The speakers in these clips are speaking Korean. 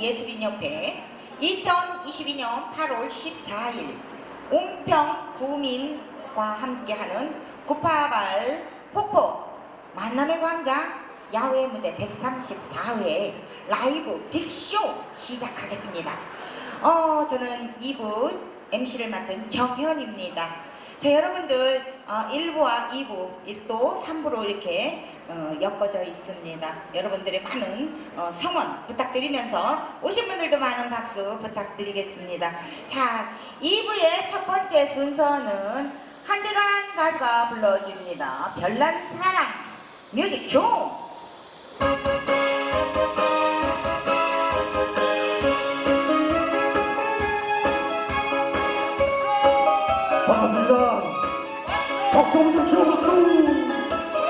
예술인협회 2022년 8월 14일 웅평 구민과 함께하는 구파발 폭포 만남의 광장 야외 무대 134회 라이브 빅쇼 시작하겠습니다. 어, 저는 2부 MC를 맡은 정현입니다. 자, 여러분들 어, 1부와 2부, 1도 3부로 이렇게 어, 엮어져 있습니다. 여러분들의 많은 어, 성원 부탁드리면서 오신 분들도 많은 박수 부탁드리겠습니다. 자, 2부의 첫 번째 순서는 한재관 가수가 불러줍니다. 별난 사랑 뮤직 쇼! 반갑습니다. 박수 한번 주십시오. 박수.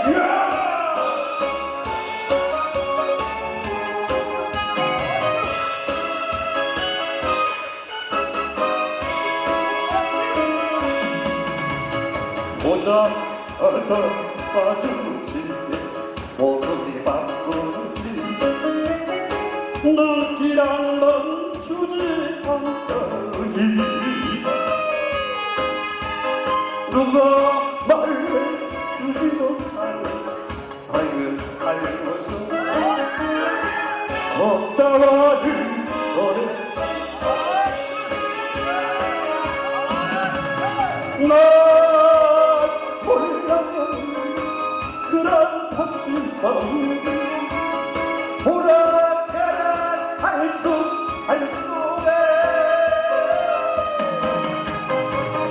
예! 보자 하다 마주치게 당신 마음 보라가라 할수 할 수에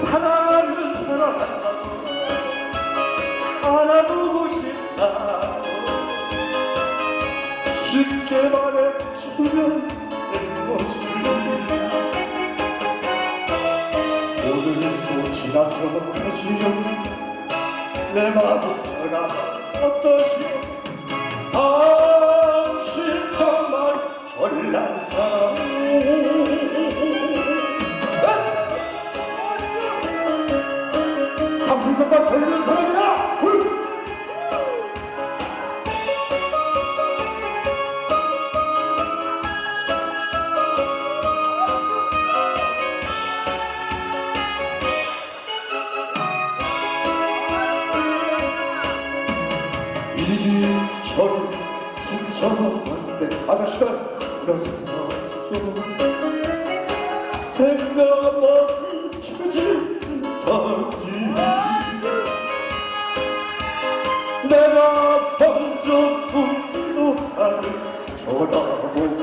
사랑은 사랑한다고 알아보고 싶다 쉽게 말해주면 내 모습 오늘은 또 지나쳐 가시려 내 마음 변화 어떠시오 이리저리 순천한데 아저씨들 일어서시오 생각 멈추지 못하지 내가 먼저 웃지도 않은 저라고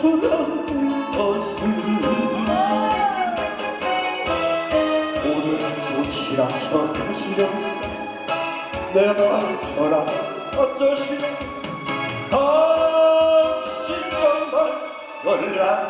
주는 것은 오늘도 지나쳐 가시려 내 마음 변화 어쩌시오 당신 정말 놀라